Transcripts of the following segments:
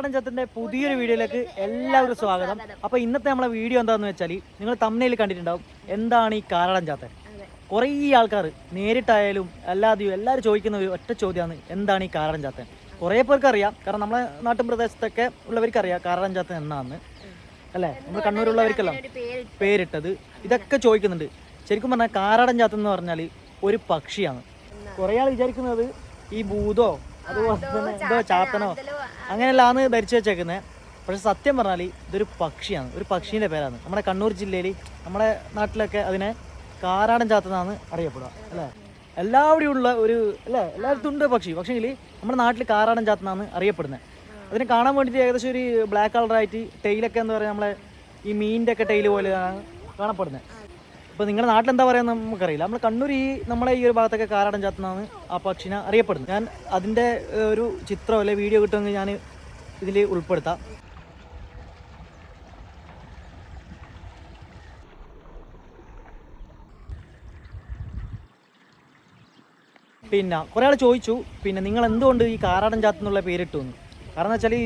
കാരാടൻ ചത്തിന്റെ പുതിയൊരു വീഡിയോയിലേക്ക് എല്ലാവരും സ്വാഗതം. അപ്പൊ ഇന്നത്തെ നമ്മളെ വീഡിയോ എന്താന്ന് വെച്ചാൽ നിങ്ങൾ തമ്മനയിൽ കണ്ടിട്ടുണ്ടാവും. എന്താണ് ഈ കാരാടൻ ചാത്തൻ കുറേ ആൾക്കാർ നേരിട്ടായാലും അല്ലാതെയും എല്ലാവരും ചോദിക്കുന്ന ഒരു ഒറ്റ ചോദ്യമാണ് എന്താണ് ഈ കാരാടൻ ചാത്തൻ കുറേ പേർക്ക് അറിയാം. കാരണം നമ്മളെ നാട്ടിൻ പ്രദേശത്തൊക്കെ ഉള്ളവർക്ക് അറിയാം കാരാടൻ ചാത്തൻ എന്നാന്ന്. അല്ലേ? നമ്മുടെ കണ്ണൂരുള്ളവർക്കെല്ലാം പേരിട്ടത്. ഇതൊക്കെ ചോദിക്കുന്നുണ്ട്. ശരിക്കും പറഞ്ഞാൽ കാരാടൻ ചാത്തൻ എന്ന് പറഞ്ഞാൽ ഒരു പക്ഷിയാണ്. കുറേ ആൾ വിചാരിക്കുന്നത് ഈ ഭൂതോ അതുപോലെ തന്നെ എന്തോ ചാത്തനോ അങ്ങനെയല്ലാന്ന് ധരിച്ചു വെച്ചേക്കുന്നത് പക്ഷെ സത്യം പറഞ്ഞാൽ ഇതൊരു പക്ഷിയാണ്. ഒരു പക്ഷീന്റെ പേരാണ്. നമ്മുടെ കണ്ണൂർ ജില്ലയിൽ നമ്മുടെ നാട്ടിലൊക്കെ അതിനെ കാരാടൻ ചാത്തനാണ് അറിയപ്പെടുക അല്ലേ? എല്ലാവിടെയും ഉള്ള ഒരു അല്ലേ? എല്ലായിടത്തും ഉണ്ട് പക്ഷി. പക്ഷേങ്കിൽ നമ്മുടെ നാട്ടിൽ കാരാടൻ ചാത്തനാണ് അറിയപ്പെടുന്നത് അതിനെ കാണാൻ വേണ്ടിയിട്ട് ഏകദേശം ഒരു ബ്ലാക്ക് കളറായിട്ട് ടെയിലൊക്കെ എന്ന് പറയുക നമ്മളെ ഈ മീനിന്റെ ഒക്കെ ടെയിൽ പോലെയാണ് കാണപ്പെടുന്നത് ഇപ്പോൾ നിങ്ങളുടെ നാട്ടിൽ എന്താ പറയുക നമുക്കറിയില്ല. നമ്മൾ കണ്ണൂർ ഈ നമ്മളെ ഈ ഒരു ഭാഗത്തൊക്കെ കാരാടൻ ചാത്തുന്നാണ് ആ പക്ഷിനെ അറിയപ്പെടുന്നത്. ഞാൻ അതിന്റെ ഒരു ചിത്രം അല്ലെ വീഡിയോ കിട്ടുമെങ്കിൽ ഞാൻ ഇതിൽ ഉൾപ്പെടുത്താം. പിന്നെ കുറേ ആൾ ചോദിച്ചു പിന്നെ നിങ്ങൾ എന്തുകൊണ്ട് ഈ കാരാടൻ ചാത്ത് എന്നുള്ള പേരിട്ടു എന്ന്. കാരണം വെച്ചാൽ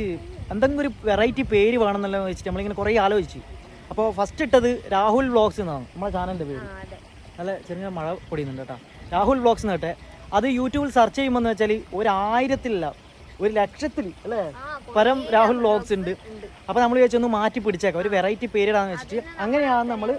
എന്തെങ്കിലും ഒരു വെറൈറ്റി പേര് വേണമെന്നുള്ള വെച്ചിട്ട് നമ്മളിങ്ങനെ കുറേ ആലോചിച്ചു. അപ്പോൾ ഫസ്റ്റ് ഇട്ടത് രാഹുൽ വ്ളോഗ്സ് എന്നാണ്. നമ്മുടെ ചാനലിന്റെ പേര്. നല്ല ചെറിയ മഴ പൊടിയുന്നുണ്ട് കേട്ടോ. രാഹുൽ വ്ളോഗ്സ് എന്ന് കേട്ടെ അത് യൂട്യൂബിൽ സെർച്ച് ചെയ്യുമ്പോൾ എന്ന് വെച്ചാൽ ഒരു ആയിരത്തിലല്ല ഒരു ലക്ഷത്തിൽ അല്ലേ? പരം രാഹുൽ വ്ളോഗ്സ് ഉണ്ട്. അപ്പോൾ നമ്മൾ വിചാരിച്ചു ഒന്ന് മാറ്റി പിടിച്ചേക്കാം. ഒരു വെറൈറ്റി പേരിടാന്ന് വെച്ചിട്ട് അങ്ങനെയാണ് നമ്മൾ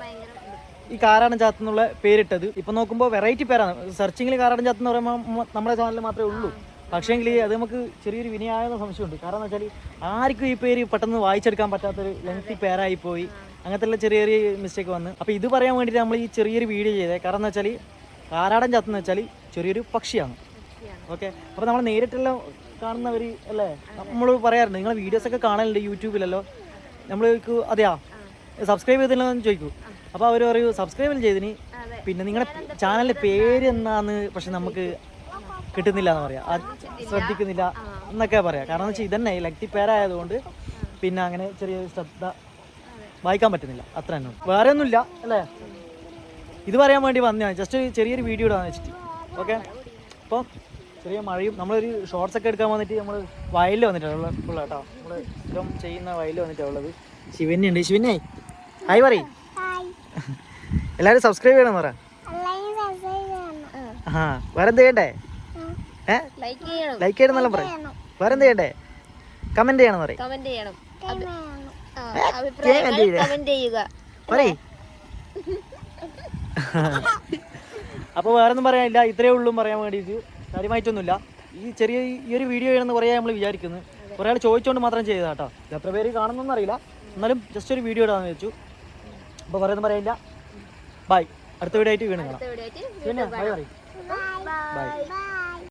ഈ കാരാടൻ ചാത്ത് എന്നുള്ള പേരിട്ടത്. ഇപ്പൊ നോക്കുമ്പോൾ വെറൈറ്റി പേരാണ്. സെർച്ചിങ്ങിൽ കാരാടൻ ചാത്ത് എന്ന് പറയുമ്പോൾ നമ്മുടെ ചാനലിൽ മാത്രമേ ഉള്ളൂ. പക്ഷേങ്കിൽ അത് നമുക്ക് ചെറിയൊരു വിനയായ സംശയമുണ്ട്. കാരണം എന്ന് വെച്ചാൽ ആർക്കും ഈ പേര് പെട്ടെന്ന് വായിച്ചെടുക്കാൻ പറ്റാത്തൊരു ലെങ്തി പേരായി പോയി അങ്ങനത്തെ ഉള്ള ചെറിയ ചെറിയ മിസ്റ്റേക്ക് വന്ന്. അപ്പോൾ ഇത് പറയാൻ വേണ്ടിയിട്ട് നമ്മൾ ഈ ചെറിയൊരു വീഡിയോ ചെയ്തത് കാരണം എന്ന് വെച്ചാൽ കാരാടൻ ചത്തെന്ന് വെച്ചാൽ ചെറിയൊരു പക്ഷിയാണ്. ഓക്കെ അപ്പോൾ നമ്മൾ നേരിട്ടെല്ലാം കാണുന്നവർ അല്ലേ? നമ്മൾ പറയാറുണ്ട് നിങ്ങളെ വീഡിയോസ് ഒക്കെ കാണലുണ്ട് യൂട്യൂബിലല്ലോ. നമ്മൾ അതെയാ? സബ്സ്ക്രൈബ് ചെയ്തില്ലോ എന്ന് ചോദിക്കൂ. അപ്പോൾ അവർ പറയൂ സബ്സ്ക്രൈബ് ചെയ്തിന്. പിന്നെ നിങ്ങളുടെ ചാനലിന്റെ പേര് എന്നാന്ന് പക്ഷെ നമുക്ക് കിട്ടുന്നില്ല എന്ന് പറയാം ശ്രദ്ധിക്കുന്നില്ല എന്നൊക്കെ പറയാം. കാരണം എന്ന് വെച്ചാൽ ഇതന്നെ ലക്തി പേരായതുകൊണ്ട് പിന്നെ അങ്ങനെ ചെറിയ ശ്രദ്ധ വായിക്കാൻ പറ്റുന്നില്ല. അത്ര തന്നെ വേറെ ഒന്നുമില്ല അല്ലേ? ഇത് പറയാൻ വേണ്ടി വന്നതാണ് ജസ്റ്റ് ചെറിയൊരു വീഡിയോ ഇടാന്ന് വെച്ചിട്ട്. ഓക്കെ അപ്പോൾ ചെറിയ മഴയും നമ്മളൊരു ഷോർട്സ് ഒക്കെ എടുക്കാൻ വന്നിട്ട് നമ്മൾ വയലിൽ വന്നിട്ടാണ് ഉള്ള കേട്ടോ. നമ്മൾ സ്ഥിരം ചെയ്യുന്ന വയലിൽ വന്നിട്ടാണ് ഉള്ളത്. ശിവന്യ ഉണ്ട്. ശിവന്യേ ഹായ് പറയും. എല്ലാവരും സബ്സ്ക്രൈബ് ചെയ്യണം പറ. ആ. വേറെ എന്ത് ചെയ്യണ്ടേ? ഏ? ലൈക്ക് ചെയ്യണം. ലൈക്ക് ചെയ്യണമെന്നെല്ലാം പറയും. വേറെ എന്ത് ചെയ്യണ്ടേ? കമന്റ് ചെയ്യണം പറയും. കമന്റ് വേറൊന്നും പറയാനില്ല ഇത്രയേ ഉള്ളൂ പറയാൻ വേണ്ടിയിട്ട്. കാര്യമായിട്ടൊന്നുമില്ല. ഈ ചെറിയ ഈ ഒരു വീഡിയോ ചെയ്യണമെന്ന് കുറേ നമ്മൾ വിചാരിക്കുന്നു. കുറേ ആൾ ചോദിച്ചുകൊണ്ട് മാത്രം ചെയ്തതാ കേട്ടോ ഇത് എത്ര പേര് കാണുന്നൊന്നും അറിയില്ല. എന്നാലും ജസ്റ്റ് ഒരു വീഡിയോ ഇടാന്ന് വെച്ചു അപ്പോൾ വേറെ ഒന്നും പറയാനില്ല ബൈ അടുത്ത വീഡിയോ ആയിട്ട് വീണ് കാണാം. അടുത്ത വീഡിയോ ആയിട്ട് പിന്നെ ബൈ പറയും. ബൈ